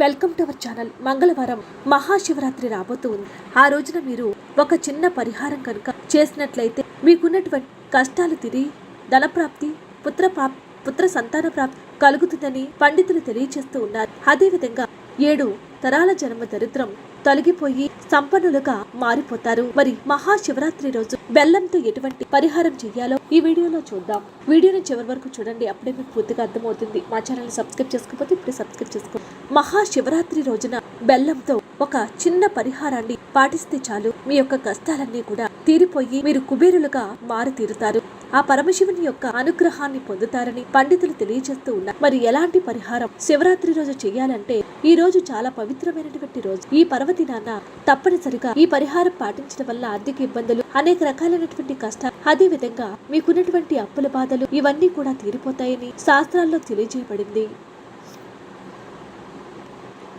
Welcome to our channel. మంగళవారం మహాశివరాత్రి రాబోతూ ఉంది. ఆ రోజున మీరు ఒక చిన్న పరిహారం కనుక చేసినట్లయితే మీకున్నటువంటి కష్టాలు తిరిగి ధనప్రాప్తి పుత్ర పుత్ర సంతాన ప్రాప్తి కలుగుతుందని పండితులు తెలియజేస్తూ ఉన్నారు. అదేవిధంగా ఏడు తరాల జన్మ దరిద్రం తొలగిపోయి సంపన్నులుగా మారిపోతారు. మరి మహాశివరాత్రి రోజు బెల్లంతో ఎటువంటి పరిహారం చేయాలో ఈ వీడియోలో చూద్దాం. వీడియోని చివరి వరకు చూడండి. అప్పుడే మీకు పూర్తిగా అర్థమవుతుంది. మా ఛానల్ సబ్స్క్రైబ్ చేసుకోకపోతే ఇప్పుడు సబ్స్క్రైబ్ చేసుకో. మహాశివరాత్రి రోజున బెల్లంతో ఒక చిన్న పరిహారాన్ని పాటిస్తే చాలు. మీ యొక్క కష్టాలన్నీ కూడా తీరిపోయి మీరు కుబేరులుగా మారి తీరుతారు ఆ పరమశివుని యొక్క అనుగ్రహాన్ని పొందుతారని పండితులు తెలియజేస్తూ ఉన్నారు. మరి ఎలాంటి పరిహారం శివరాత్రి రోజు చేయాలంటే ఈ రోజు చాలా పవిత్రమైనటువంటి రోజు. ఈ పర్వదినాన తప్పనిసరిగా ఈ పరిహారం పాటించడం వల్ల ఆర్థిక ఇబ్బందులు అనేక రకాలైనటువంటి కష్టాలు అదే విధంగా మీకున్నటువంటి అప్పుల బాధలు ఇవన్నీ కూడా తీరిపోతాయని శాస్త్రాల్లో తెలియజేయబడింది.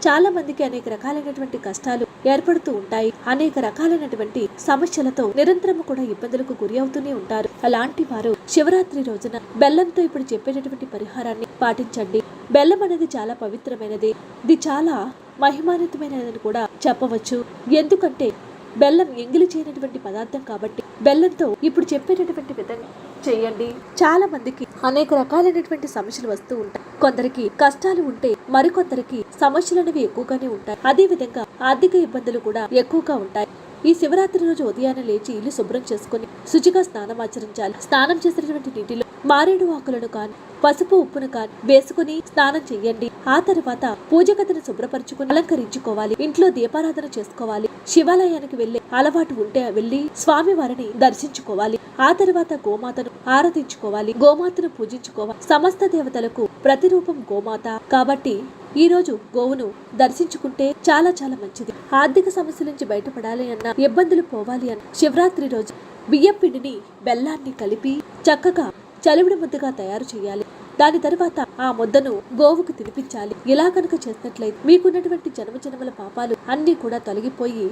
చాలా మందికి అనేక రకాలైనటువంటి కష్టాలు ఏర్పడుతూ ఉంటాయి. అనేక రకాలైనటువంటి సమస్యలతో నిరంతరం కూడా ఇబ్బందులకు గురి అవుతూనే ఉంటారు. అలాంటి వారు శివరాత్రి రోజున బెల్లంతో ఇప్పుడు చెప్పేటటువంటి పరిహారాన్ని పాటించండి. బెల్లం అనేది చాలా పవిత్రమైనది. ఇది చాలా మహిమాన్వితమైనదని కూడా చెప్పవచ్చు. ఎందుకంటే బెల్లం ఎంగిలి చేయనటువంటి పదార్థం కాబట్టి బెల్లంతో ఇప్పుడు చెప్పేటటువంటి విధంగా చేయండి. చాలా మందికి అనేక రకాలైనటువంటి సమస్యలు వస్తూ ఉంటాయి. కొందరికి కష్టాలు ఉంటే మరికొందరికి సమస్యలు అనేవి ఎక్కువగానే ఉంటాయి. అదే విధంగా ఆర్థిక ఇబ్బందులు కూడా ఎక్కువగా ఉంటాయి. ఈ శివరాత్రి రోజు ఉదయాన్నే లేచి ఇల్లు శుభ్రం చేసుకుని శుచిగా స్నానం ఆచరించాలి. స్నానం చేసినటువంటి నీటిలో మారేడు ఆకులను కాని పసుపు ఉప్పును కాని వేసుకుని స్నానం చేయండి. ఆ తర్వాత పూజ గదిని శుభ్రపరచుకుని అలంకరించుకోవాలి. ఇంట్లో దీపారాధన చేసుకోవాలి. శివాలయానికి వెళ్ళే అలవాటు ఉంటే వెళ్ళి స్వామి వారిని దర్శించుకోవాలి. ఆ తర్వాత గోమాతను ఆరాధించుకోవాలి. గోమాతను పూజించుకోవాలి. సమస్త దేవతలకు ప్రతిరూపం గోమాత. కాబట్టి ఈ రోజు గోవును దర్శించుకుంటే చాలా చాలా మంచిది. ఆర్థిక సమస్యల నుంచి బయటపడాలి అన్న ఇబ్బందులు పోవాలి అన్న శివరాత్రి రోజు బియ్యం పిండిని బెల్లాన్ని కలిపి చక్కగా చలివిడి ముద్దగా తయారు చేయాలి. దాని తర్వాత ఆ ముద్దను గోవుకు తినిపించాలి. ఇలా కనుక చేసినట్లయితే మీకున్నటువంటి జన్మ జన్మల పాపాలు అన్నీ కూడా తొలగిపోయి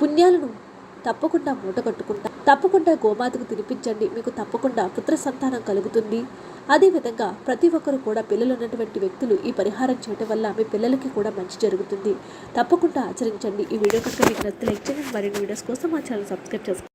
పుణ్యాలను తప్పకుండా మూట కట్టుకుంటా తప్పకుండా గోమాతకు తినిపించండి. మీకు తప్పకుండా పుత్ర సంతానం కలుగుతుంది. అదేవిధంగా ప్రతి ఒక్కరు కూడా పిల్లలు ఉన్నటువంటి వ్యక్తులు ఈ పరిహారం చేయడం వల్ల మీ పిల్లలకి కూడా మంచి జరుగుతుంది. తప్పకుండా ఆచరించండి. ఈ వీడియో కనుక మీకు నచ్చితే లైక్ చేయండి. మరిన్ని వీడియోస్ కోసం మా ఛానల్ సబ్స్క్రైబ్ చేసుకోండి.